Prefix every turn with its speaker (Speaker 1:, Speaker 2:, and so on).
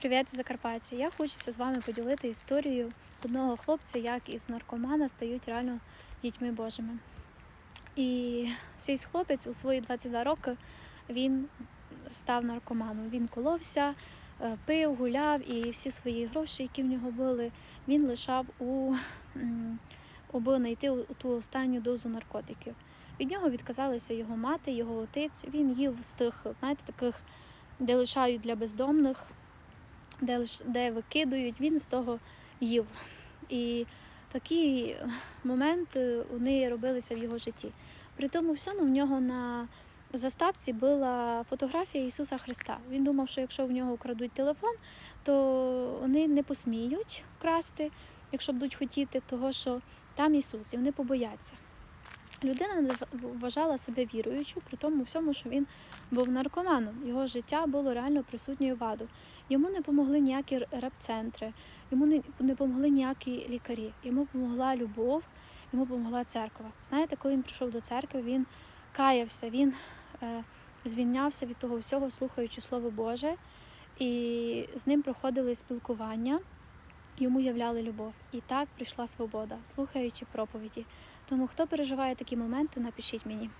Speaker 1: Привіт, Закарпаття! Я хочуся з вами поділити історію одного хлопця, як із наркомана стають реально дітьми Божими. І цей хлопець у свої 22 роки він став наркоманом. Він коловся, е, пив, гуляв і всі свої гроші, які в нього були, він лишав у аби знайти ту останню дозу наркотиків. Від нього відказалися його мати, його отець. Він їв з тих, знаєте, таких, де лишають для бездомних де, де викидують, він з того їв. І такі моменти вони робилися в його житті. При тому всьому в нього на заставці була фотографія Ісуса Христа. Він думав, що якщо в нього вкрадуть телефон, то вони не посміють вкрасти, якщо будуть хотіти, того що там Ісус, і вони побояться. Людина вважала себе віруючою, при тому всьому, що він був наркоманом. Його життя було реально присутньою ваду. Йому не помогли ніякі реп-центри, йому не, помогли ніякі лікарі. Йому допомогла любов, йому допомогла церква. Знаєте, коли він прийшов до церкви, він каявся, він е, звільнявся від того всього, слухаючи Слово Боже, і з ним проходили спілкування, йому являли любов. І так прийшла свобода, слухаючи проповіді. Тому хто переживає такі моменти, напишіть мені.